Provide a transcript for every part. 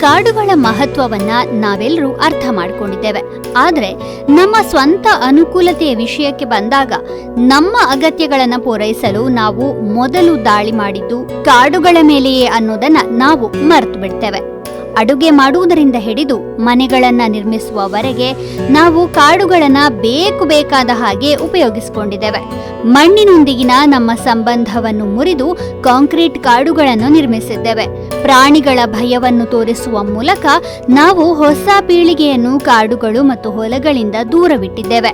ಕಾಡುಗಳ ಮಹತ್ವವನ್ನ ನಾವೆಲ್ಲರೂ ಅರ್ಥ ಮಾಡಿಕೊಂಡಿದ್ದೇವೆ. ಆದರೆ ನಮ್ಮ ಸ್ವಂತ ಅನುಕೂಲತೆಯ ವಿಷಯಕ್ಕೆ ಬಂದಾಗ ನಮ್ಮ ಅಗತ್ಯಗಳನ್ನು ಪೂರೈಸಲು ನಾವು ಮೊದಲು ದಾಳಿ ಮಾಡಿದ್ದು ಕಾಡುಗಳ ಮೇಲೆಯೇ ಅನ್ನೋದನ್ನ ನಾವು ಮರೆತು ಬಿಡ್ತೇವೆ. ಅಡುಗೆ ಮಾಡುವುದರಿಂದ ಹಿಡಿದು ಮನೆಗಳನ್ನು ನಿರ್ಮಿಸುವವರೆಗೆ ನಾವು ಕಾಡುಗಳನ್ನು ಬೇಕು ಬೇಕಾದ ಹಾಗೆ ಉಪಯೋಗಿಸಿಕೊಂಡಿದ್ದೇವೆ. ಮಣ್ಣಿನೊಂದಿಗಿನ ನಮ್ಮ ಸಂಬಂಧವನ್ನು ಮುರಿದು ಕಾಂಕ್ರೀಟ್ ಕಾಡುಗಳನ್ನು ನಿರ್ಮಿಸಿದ್ದೇವೆ. ಪ್ರಾಣಿಗಳ ಭಯವನ್ನು ತೋರಿಸುವ ಮೂಲಕ ನಾವು ಹೊಸ ಪೀಳಿಗೆಯನ್ನು ಕಾಡುಗಳು ಮತ್ತು ಹೊಲಗಳಿಂದ ದೂರವಿಟ್ಟಿದ್ದೇವೆ.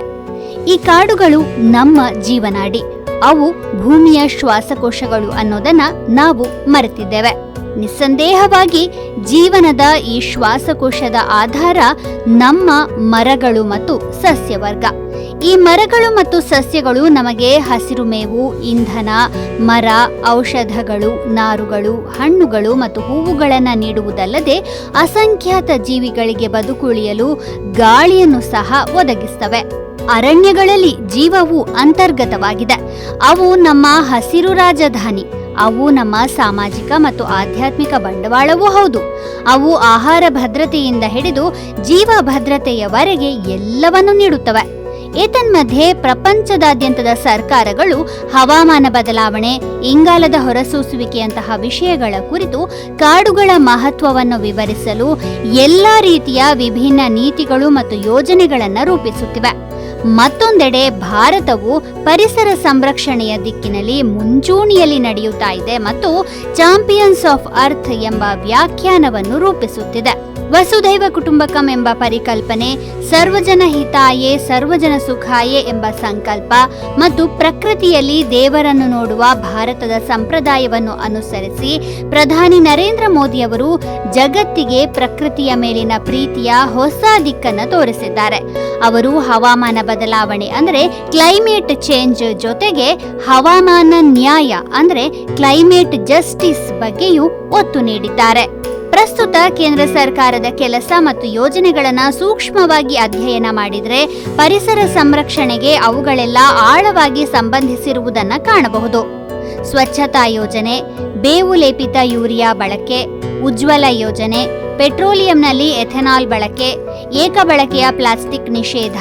ಈ ಕಾಡುಗಳು ನಮ್ಮ ಜೀವನಾಡಿ, ಅವು ಭೂಮಿಯ ಶ್ವಾಸಕೋಶಗಳು ಅನ್ನೋದನ್ನ ನಾವು ಮರೆತಿದ್ದೇವೆ. ನಿಸ್ಸಂದೇಹವಾಗಿ ಜೀವನದ ಈ ಶ್ವಾಸಕೋಶದ ಆಧಾರ ನಮ್ಮ ಮರಗಳು ಮತ್ತು ಸಸ್ಯವರ್ಗ. ಈ ಮರಗಳು ಮತ್ತು ಸಸ್ಯಗಳು ನಮಗೆ ಹಸಿರು ಮೇವು, ಇಂಧನ, ಮರ, ಔಷಧಗಳು, ನಾರುಗಳು, ಹಣ್ಣುಗಳು ಮತ್ತು ಹೂವುಗಳನ್ನು ನೀಡುವುದಲ್ಲದೆ ಅಸಂಖ್ಯಾತ ಜೀವಿಗಳಿಗೆ ಬದುಕುಳಿಯಲು ಗಾಳಿಯನ್ನು ಸಹ ಒದಗಿಸ್ತವೆ. ಅರಣ್ಯಗಳಲ್ಲಿ ಜೀವವು ಅಂತರ್ಗತವಾಗಿದೆ. ಅವು ನಮ್ಮ ಹಸಿರು ರಾಜಧಾನಿ. ಅವು ನಮ್ಮ ಸಾಮಾಜಿಕ ಮತ್ತು ಆಧ್ಯಾತ್ಮಿಕ ಬಂಡವಾಳವೂ ಹೌದು. ಅವು ಆಹಾರ ಭದ್ರತೆಯಿಂದ ಹಿಡಿದು ಜೀವ ಭದ್ರತೆಯವರೆಗೆ ಎಲ್ಲವನ್ನು ನೀಡುತ್ತವೆ. ಏತನ್ಮಧ್ಯೆ ಪ್ರಪಂಚದಾದ್ಯಂತದ ಸರ್ಕಾರಗಳು ಹವಾಮಾನ ಬದಲಾವಣೆ, ಇಂಗಾಲದ ಹೊರಸೂಸುವಿಕೆಯಂತಹ ವಿಷಯಗಳ ಕುರಿತು ಕಾಡುಗಳ ಮಹತ್ವವನ್ನು ವಿವರಿಸಲು ಎಲ್ಲ ರೀತಿಯ ವಿಭಿನ್ನ ನೀತಿಗಳು ಮತ್ತು ಯೋಜನೆಗಳನ್ನು ರೂಪಿಸುತ್ತಿವೆ. ಮತ್ತೊಂದೆಡೆ ಭಾರತವು ಪರಿಸರ ಸಂರಕ್ಷಣೆಯ ದಿಕ್ಕಿನಲ್ಲಿ ಮುಂಚೂಣಿಯಲ್ಲಿ ನಡೆಯುತ್ತಾ ಇದೆ ಮತ್ತು ಚಾಂಪಿಯನ್ಸ್ ಆಫ್ ಅರ್ಥ್ ಎಂಬ ವ್ಯಾಖ್ಯಾನವನ್ನು ರೂಪಿಸುತ್ತಿದೆ. ವಸುಧೈವ ಕುಟುಂಬಕಂ ಎಂಬ ಪರಿಕಲ್ಪನೆ, ಸರ್ವಜನ ಹಿತಾಯೇ, ಸರ್ವಜನ ಸುಖಾಯೇ ಎಂಬ ಸಂಕಲ್ಪ ಮತ್ತು ಪ್ರಕೃತಿಯಲ್ಲಿ ದೇವರನ್ನು ನೋಡುವ ಭಾರತದ ಸಂಪ್ರದಾಯವನ್ನು ಅನುಸರಿಸಿ ಪ್ರಧಾನಿ ನರೇಂದ್ರ ಮೋದಿಯವರು ಜಗತ್ತಿಗೆ ಪ್ರಕೃತಿಯ ಮೇಲಿನ ಪ್ರೀತಿಯ ಹೊಸ ದಿಕ್ಕನ್ನು ತೋರಿಸಿದ್ದಾರೆ. ಅವರು ಹವಾಮಾನ ಬದಲಾವಣೆ ಅಂದರೆ ಕ್ಲೈಮೇಟ್ ಚೇಂಜ್ ಜೊತೆಗೆ ಹವಾಮಾನ ನ್ಯಾಯ ಅಂದರೆ ಕ್ಲೈಮೇಟ್ ಜಸ್ಟಿಸ್ ಬಗ್ಗೆಯೂ ಒತ್ತು ನೀಡಿದ್ದಾರೆ. ಪ್ರಸ್ತುತ ಕೇಂದ್ರ ಸರ್ಕಾರದ ಕೆಲಸ ಮತ್ತು ಯೋಜನೆಗಳನ್ನು ಸೂಕ್ಷ್ಮವಾಗಿ ಅಧ್ಯಯನ ಮಾಡಿದರೆ ಪರಿಸರ ಸಂರಕ್ಷಣೆಗೆ ಅವುಗಳೆಲ್ಲ ಆಳವಾಗಿ ಸಂಬಂಧಿಸಿರುವುದನ್ನು ಕಾಣಬಹುದು. ಸ್ವಚ್ಛತಾ ಯೋಜನೆ, ಬೇವು ಲೇಪಿತ ಯೂರಿಯಾ ಬಳಕೆ, ಉಜ್ವಲ ಯೋಜನೆ, ಪೆಟ್ರೋಲಿಯಂನಲ್ಲಿ ಎಥೆನಾಲ್ ಬಳಕೆ ಏಕಬಳಕೆಯ ಪ್ಲಾಸ್ಟಿಕ್ ನಿಷೇಧ,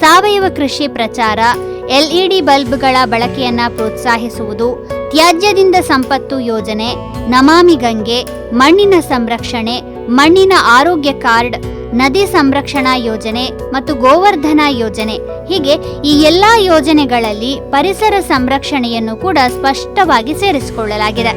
ಸಾವಯವ ಕೃಷಿ ಪ್ರಚಾರ, ಎಲ್ಇಡಿ ಬಲ್ಬ್ಗಳ ಬಳಕೆಯನ್ನು ಪ್ರೋತ್ಸಾಹಿಸುವುದು ತ್ಯಾಜ್ಯದಿಂದ ಸಂಪತ್ತು ಯೋಜನೆ, ನಮಾಮಿ ಗಂಗೆ, ಮಣ್ಣಿನ ಸಂರಕ್ಷಣೆ, ಮಣ್ಣಿನ ಆರೋಗ್ಯ ಕಾರ್ಡ್, ನದಿ ಸಂರಕ್ಷಣಾ ಯೋಜನೆ ಮತ್ತು ಗೋವರ್ಧನ ಯೋಜನೆ. ಹೀಗೆ ಈ ಎಲ್ಲ ಯೋಜನೆಗಳಲ್ಲಿ ಪರಿಸರ ಸಂರಕ್ಷಣೆಯನ್ನು ಕೂಡ ಸ್ಪಷ್ಟವಾಗಿ ಸೇರಿಸಿಕೊಳ್ಳಲಾಗಿದೆ.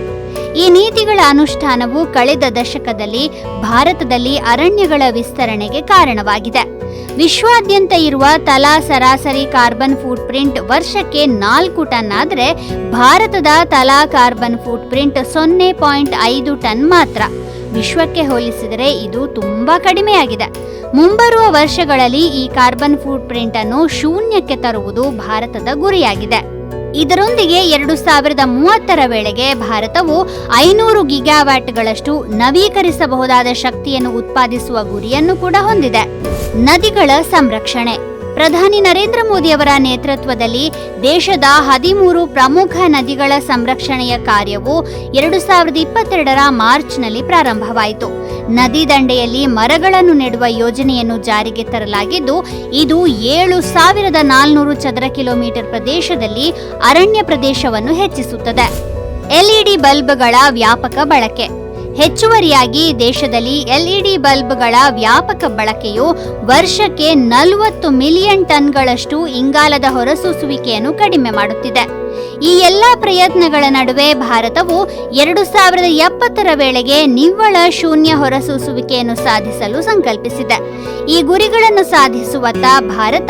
ಈ ನೀತಿಗಳ ಅನುಷ್ಠಾನವು ಕಳೆದ ದಶಕದಲ್ಲಿ ಭಾರತದಲ್ಲಿ ಅರಣ್ಯಗಳ ವಿಸ್ತರಣೆಗೆ ಕಾರಣವಾಗಿದೆ. ವಿಶ್ವಾದ್ಯಂತ ಇರುವ ತಲಾ ಸರಾಸರಿ ಕಾರ್ಬನ್ ಫುಟ್ ಪ್ರಿಂಟ್ ವರ್ಷಕ್ಕೆ ನಾಲ್ಕು ಟನ್ ಆದರೆ ಭಾರತದ ತಲಾ ಕಾರ್ಬನ್ ಫುಟ್ ಪ್ರಿಂಟ್ ಸೊನ್ನೆ ಪಾಯಿಂಟ್ ಐದು ಟನ್ ಮಾತ್ರ. ವಿಶ್ವಕ್ಕೆ ಹೋಲಿಸಿದರೆ ಇದು ತುಂಬಾ ಕಡಿಮೆಯಾಗಿದೆ. ಮುಂಬರುವ ವರ್ಷಗಳಲ್ಲಿ ಈ ಕಾರ್ಬನ್ ಫುಟ್ ಪ್ರಿಂಟ್ ಅನ್ನು ಶೂನ್ಯಕ್ಕೆ ತರುವುದು ಭಾರತದ ಗುರಿಯಾಗಿದೆ. ಇದರೊಂದಿಗೆ ಎರಡು ಸಾವಿರದ ಮೂವತ್ತರ ವೇಳೆಗೆ ಭಾರತವು ಐನೂರು ಗಿಗಾವ್ಯಾಟ್ಗಳಷ್ಟು ನವೀಕರಿಸಬಹುದಾದ ಶಕ್ತಿಯನ್ನು ಉತ್ಪಾದಿಸುವ ಗುರಿಯನ್ನು ಕೂಡ ಹೊಂದಿದೆ. ನದಿಗಳ ಸಂರಕ್ಷಣೆ. ಪ್ರಧಾನಿ ನರೇಂದ್ರ ಮೋದಿಯವರ ನೇತೃತ್ವದಲ್ಲಿ ದೇಶದ ಹದಿಮೂರು ಪ್ರಮುಖ ನದಿಗಳ ಸಂರಕ್ಷಣೆಯ ಕಾರ್ಯವು ಎರಡು ಸಾವಿರದ ಇಪ್ಪತ್ತೆರಡರ ಮಾರ್ಚ್ನಲ್ಲಿ ಪ್ರಾರಂಭವಾಯಿತು. ನದಿ ದಂಡೆಯಲ್ಲಿ ಮರಗಳನ್ನು ನೆಡುವ ಯೋಜನೆಯನ್ನು ಜಾರಿಗೆ ತರಲಾಗಿದ್ದು, ಇದು ಏಳು ಸಾವಿರದ ನಾಲ್ನೂರು ಚದರ ಕಿಲೋಮೀಟರ್ ಪ್ರದೇಶದಲ್ಲಿ ಅರಣ್ಯ ಪ್ರದೇಶವನ್ನು ಹೆಚ್ಚಿಸುತ್ತದೆ. ಎಲ್ಇಡಿ ಬಲ್ಬ್ಗಳ ವ್ಯಾಪಕ ಬಳಕೆ. ಹೆಚ್ಚುವರಿಯಾಗಿ ದೇಶದಲ್ಲಿ ಎಲ್ಇಡಿ ಬಲ್ಬ್ಗಳ ವ್ಯಾಪಕ ಬಳಕೆಯು ವರ್ಷಕ್ಕೆ ನಲವತ್ತು ಮಿಲಿಯನ್ ಟನ್ಗಳಷ್ಟು ಇಂಗಾಲದ ಹೊರಸೂಸುವಿಕೆಯನ್ನು ಕಡಿಮೆ ಮಾಡುತ್ತಿದೆ. ಈ ಎಲ್ಲ ಪ್ರಯತ್ನಗಳ ನಡುವೆ ಭಾರತವು ಎರಡು ಸಾವಿರದ ಎಪ್ಪತ್ತರ ವೇಳೆಗೆ ನಿವ್ವಳ ಶೂನ್ಯ ಹೊರಸೂಸುವಿಕೆಯನ್ನು ಸಾಧಿಸಲು ಸಂಕಲ್ಪಿಸಿದೆ. ಈ ಗುರಿಗಳನ್ನು ಸಾಧಿಸುವತ್ತ ಭಾರತ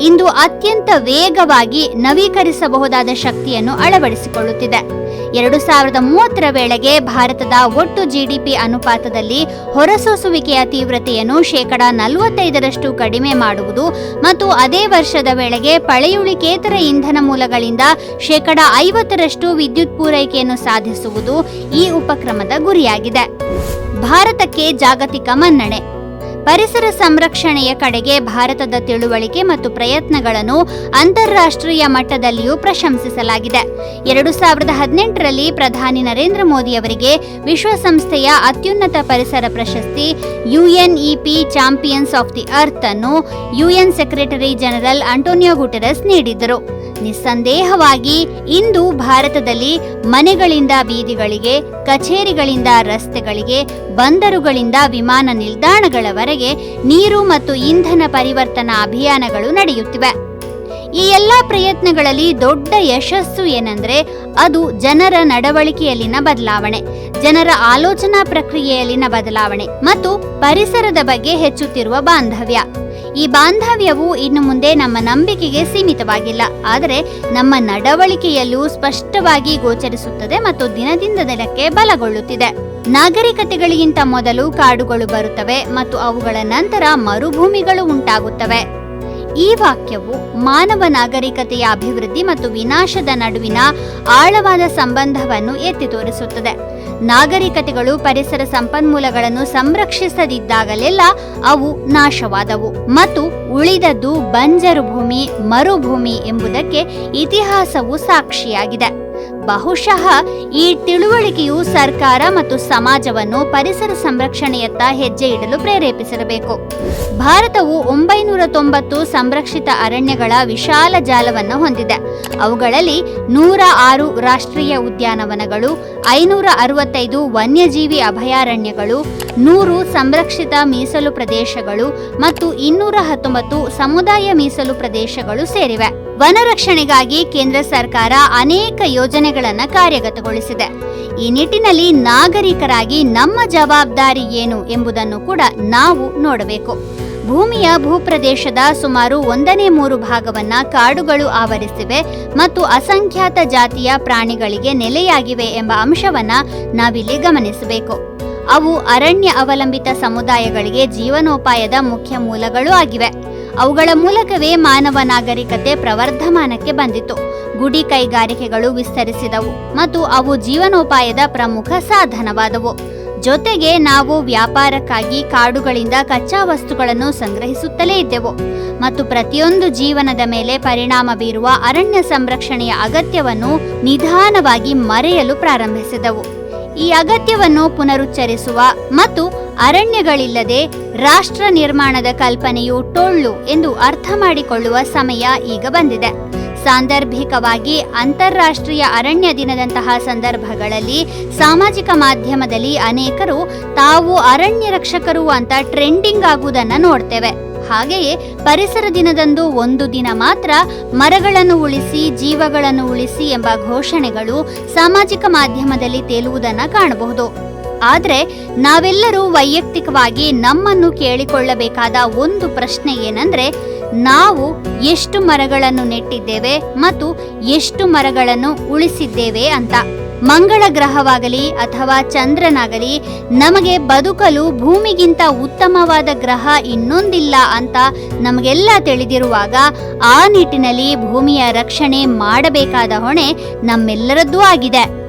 ಇಂದು ಅತ್ಯಂತ ವೇಗವಾಗಿ ನವೀಕರಿಸಬಹುದಾದ ಶಕ್ತಿಯನ್ನು ಅಳವಡಿಸಿಕೊಳ್ಳುತ್ತಿದೆ. ಎರಡು ಸಾವಿರದ ಮೂವತ್ತರ ವೇಳೆಗೆ ಭಾರತದ ಒಟ್ಟು ಜಿಡಿಪಿ ಅನುಪಾತದಲ್ಲಿ ಹೊರಸೂಸುವಿಕೆಯ ತೀವ್ರತೆಯನ್ನು ಶೇಕಡ ನಲವತ್ತೈದರಷ್ಟು ಕಡಿಮೆ ಮಾಡುವುದು ಮತ್ತು ಅದೇ ವರ್ಷದ ವೇಳೆಗೆ ಪಳೆಯುಳಿಕೇತರ ಇಂಧನ ಮೂಲಗಳಿಂದ ಶೇಕಡ ಐವತ್ತರಷ್ಟು ವಿದ್ಯುತ್ ಪೂರೈಕೆಯನ್ನು ಸಾಧಿಸುವುದು ಈ ಉಪಕ್ರಮದ ಗುರಿಯಾಗಿದೆ. ಭಾರತಕ್ಕೆ ಜಾಗತಿಕ ಮನ್ನಣೆ. ಪರಿಸರ ಸಂರಕ್ಷಣೆಯ ಕಡೆಗೆ ಭಾರತದ ತಿಳುವಳಿಕೆ ಮತ್ತು ಪ್ರಯತ್ನಗಳನ್ನು ಅಂತಾರಾಷ್ಟ್ರೀಯ ಮಟ್ಟದಲ್ಲಿಯೂ ಪ್ರಶಂಸಿಸಲಾಗಿದೆ. ಎರಡು ಸಾವಿರದ ಹದಿನೆಂಟರಲ್ಲಿ ಪ್ರಧಾನಿ ನರೇಂದ್ರ ಮೋದಿ ಅವರಿಗೆ ವಿಶ್ವಸಂಸ್ಥೆಯ ಅತ್ಯುನ್ನತ ಪರಿಸರ ಪ್ರಶಸ್ತಿ UNEP champions of the earth ಅನ್ನು UN secretary general Antonio Guterres ನೀಡಿದ್ದರು. ನಿಸ್ಸಂದೇಹವಾಗಿ ಇಂದು ಭಾರತದಲ್ಲಿ ಮನೆಗಳಿಂದ ಬೀದಿಗಳಿಗೆ, ಕಚೇರಿಗಳಿಂದ ರಸ್ತೆಗಳಿಗೆ, ಬಂದರುಗಳಿಂದ ವಿಮಾನ ನಿಲ್ದಾಣಗಳವರೆಗೆ ನೀರು ಮತ್ತು ಇಂಧನ ಪರಿವರ್ತನಾ ಅಭಿಯಾನಗಳು ನಡೆಯುತ್ತಿವೆ. ಈ ಎಲ್ಲ ಪ್ರಯತ್ನಗಳಲ್ಲಿ ದೊಡ್ಡ ಯಶಸ್ಸು ಏನೆಂದರೆ ಅದು ಜನರ ನಡವಳಿಕೆಯಲ್ಲಿನ ಬದಲಾವಣೆ, ಜನರ ಆಲೋಚನಾ ಪ್ರಕ್ರಿಯೆಯಲ್ಲಿನ ಬದಲಾವಣೆ ಮತ್ತು ಪರಿಸರದ ಬಗ್ಗೆ ಹೆಚ್ಚುತ್ತಿರುವ ಬಾಂಧವ್ಯ. ಈ ಬಾಂಧವ್ಯವು ಇನ್ನು ಮುಂದೆ ನಮ್ಮ ನಂಬಿಕೆಗೆ ಸೀಮಿತವಾಗಿಲ್ಲ. ಆದರೆ ನಮ್ಮ ನಡವಳಿಕೆಯಲ್ಲೂ ಸ್ಪಷ್ಟವಾಗಿ ಗೋಚರಿಸುತ್ತದೆ ಮತ್ತು ದಿನದಿಂದ ದಿನಕ್ಕೆ ಬಲಗೊಳ್ಳುತ್ತಿದೆ. ನಾಗರಿಕತೆಗಳಿಗಿಂತ ಮೊದಲು ಕಾಡುಗಳು ಬರುತ್ತವೆ ಮತ್ತು ಅವುಗಳ ನಂತರ ಮರುಭೂಮಿಗಳು ಉಂಟಾಗುತ್ತವೆ. ಈ ವಾಕ್ಯವು ಮಾನವ ನಾಗರಿಕತೆಯ ಅಭಿವೃದ್ಧಿ ಮತ್ತು ವಿನಾಶದ ನಡುವಿನ ಆಳವಾದ ಸಂಬಂಧವನ್ನು ಎತ್ತಿ ತೋರಿಸುತ್ತದೆ. ನಾಗರಿಕತೆಗಳು ಪರಿಸರ ಸಂಪನ್ಮೂಲಗಳನ್ನು ಸಂರಕ್ಷಿಸದಿದ್ದಾಗಲೆಲ್ಲ ಅವು ನಾಶವಾದವು. ಮತ್ತು ಉಳಿದದ್ದು ಬಂಜರು ಭೂಮಿ ಮರುಭೂಮಿ ಎಂಬುದಕ್ಕೆ ಇತಿಹಾಸವು ಸಾಕ್ಷಿಯಾಗಿದೆ. ಬಹುಶಃ ಈ ತಿಳುವಳಿಕೆಯು ಸರ್ಕಾರ ಮತ್ತು ಸಮಾಜವನ್ನು ಪರಿಸರ ಸಂರಕ್ಷಣೆಯತ್ತ ಹೆಜ್ಜೆ ಇಡಲು ಪ್ರೇರೇಪಿಸಿರಬೇಕು ಭಾರತವು ಒಂಬೈನೂರ ತೊಂಬತ್ತು ಸಂರಕ್ಷಿತ ಅರಣ್ಯಗಳ ವಿಶಾಲ ಜಾಲವನ್ನು ಹೊಂದಿದೆ. ಅವುಗಳಲ್ಲಿ ನೂರ ಆರು ರಾಷ್ಟ್ರೀಯ ಉದ್ಯಾನವನಗಳು ಐನೂರ ಅರವತ್ತೈದು ವನ್ಯಜೀವಿ ಅಭಯಾರಣ್ಯಗಳು ನೂರು ಸಂರಕ್ಷಿತ ಮೀಸಲು ಪ್ರದೇಶಗಳು ಮತ್ತು ಇನ್ನೂರ ಹತ್ತೊಂಬತ್ತು ಸಮುದಾಯ ಮೀಸಲು ಪ್ರದೇಶಗಳು ಸೇರಿವೆ. ವನರಕ್ಷಣೆಗಾಗಿ ಕೇಂದ್ರ ಸರ್ಕಾರ ಅನೇಕ ಯೋಜನೆಗಳನ್ನು ಕಾರ್ಯಗತಗೊಳಿಸಿದೆ. ಈ ನಿಟ್ಟಿನಲ್ಲಿ ನಾಗರಿಕರಾಗಿ ನಮ್ಮ ಜವಾಬ್ದಾರಿ ಏನು ಎಂಬುದನ್ನು ಕೂಡ ನಾವು ನೋಡಬೇಕು. ಭೂಮಿಯ ಭೂಪ್ರದೇಶದ ಸುಮಾರು ಒಂದನೇ ಮೂರು ಭಾಗವನ್ನ ಕಾಡುಗಳು ಆವರಿಸಿವೆ ಮತ್ತು ಅಸಂಖ್ಯಾತ ಜಾತಿಯ ಪ್ರಾಣಿಗಳಿಗೆ ನೆಲೆಯಾಗಿವೆ ಎಂಬ ಅಂಶವನ್ನ ನಾವಿಲ್ಲಿ ಗಮನಿಸಬೇಕು. ಅವು ಅರಣ್ಯ ಅವಲಂಬಿತ ಸಮುದಾಯಗಳಿಗೆ ಜೀವನೋಪಾಯದ ಮುಖ್ಯ ಮೂಲಗಳು ಆಗಿವೆ. ಅವುಗಳ ಮೂಲಕವೇ ಮಾನವ ನಾಗರಿಕತೆ ಪ್ರವರ್ಧಮಾನಕ್ಕೆ ಬಂದಿತು. ಗುಡಿ ಕೈಗಾರಿಕೆಗಳು ವಿಸ್ತರಿಸಿದವು ಮತ್ತು ಅವು ಜೀವನೋಪಾಯದ ಪ್ರಮುಖ ಸಾಧನವಾದವು. ಜೊತೆಗೆ ನಾವು ವ್ಯಾಪಾರಕ್ಕಾಗಿ ಕಾಡುಗಳಿಂದ ಕಚ್ಚಾ ವಸ್ತುಗಳನ್ನು ಸಂಗ್ರಹಿಸುತ್ತಲೇ ಇದ್ದೆವು ಮತ್ತು ಪ್ರತಿಯೊಂದು ಜೀವನದ ಮೇಲೆ ಪರಿಣಾಮ ಬೀರುವ ಅರಣ್ಯ ಸಂರಕ್ಷಣೆಯ ಅಗತ್ಯವನ್ನು ನಿಧಾನವಾಗಿ ಮರೆಯಲು ಪ್ರಾರಂಭಿಸಿದವು. ಈ ಅಗತ್ಯವನ್ನು ಪುನರುಚ್ಚರಿಸುವ ಮತ್ತು ಅರಣ್ಯಗಳಿಲ್ಲದೆ ರಾಷ್ಟ್ರ ನಿರ್ಮಾಣದ ಕಲ್ಪನೆಯು ಟೊಳ್ಳು ಎಂದು ಅರ್ಥ ಮಾಡಿಕೊಳ್ಳುವ ಸಮಯ ಈಗ ಬಂದಿದೆ. ಸಾಂದರ್ಭಿಕವಾಗಿ ಅಂತಾರಾಷ್ಟ್ರೀಯ ಅರಣ್ಯ ದಿನದಂತಹ ಸಂದರ್ಭಗಳಲ್ಲಿ ಸಾಮಾಜಿಕ ಮಾಧ್ಯಮದಲ್ಲಿ ಅನೇಕರು ತಾವು ಅರಣ್ಯ ರಕ್ಷಕರು ಅಂತ ಟ್ರೆಂಡಿಂಗ್ ಆಗುವುದನ್ನು ನೋಡ್ತೇವೆ. ಹಾಗೆಯೇ ಪರಿಸರ ದಿನದಂದು ಒಂದು ದಿನ ಮಾತ್ರ ಮರಗಳನ್ನು ಉಳಿಸಿ, ಜೀವಗಳನ್ನು ಉಳಿಸಿ ಎಂಬ ಘೋಷಣೆಗಳು ಸಾಮಾಜಿಕ ಮಾಧ್ಯಮದಲ್ಲಿ ತೇಲುವುದನ್ನು ಕಾಣಬಹುದು. ಆದರೆ ನಾವೆಲ್ಲರೂ ವೈಯಕ್ತಿಕವಾಗಿ ನಮ್ಮನ್ನು ಕೇಳಿಕೊಳ್ಳಬೇಕಾದ ಒಂದು ಪ್ರಶ್ನೆ ಏನಂದ್ರೆ, ನಾವು ಎಷ್ಟು ಮರಗಳನ್ನು ನೆಟ್ಟಿದ್ದೇವೆ ಮತ್ತು ಎಷ್ಟು ಮರಗಳನ್ನು ಉಳಿಸಿದ್ದೇವೆ ಅಂತ. ಮಂಗಳ ಗ್ರಹವಾಗಲಿ ಅಥವಾ ಚಂದ್ರನಾಗಲಿ ನಮಗೆ ಬದುಕಲು ಭೂಮಿಗಿಂತ ಉತ್ತಮವಾದ ಗ್ರಹ ಇನ್ನೊಂದಿಲ್ಲ ಅಂತ ನಮಗೆಲ್ಲ ತಿಳಿದಿರುವಾಗ ಆ ನಿಟ್ಟಿನಲ್ಲಿ ಭೂಮಿಯ ರಕ್ಷಣೆ ಮಾಡಬೇಕಾದ ಹೊಣೆ ನಮ್ಮೆಲ್ಲರದ್ದೂ ಆಗಿದೆ.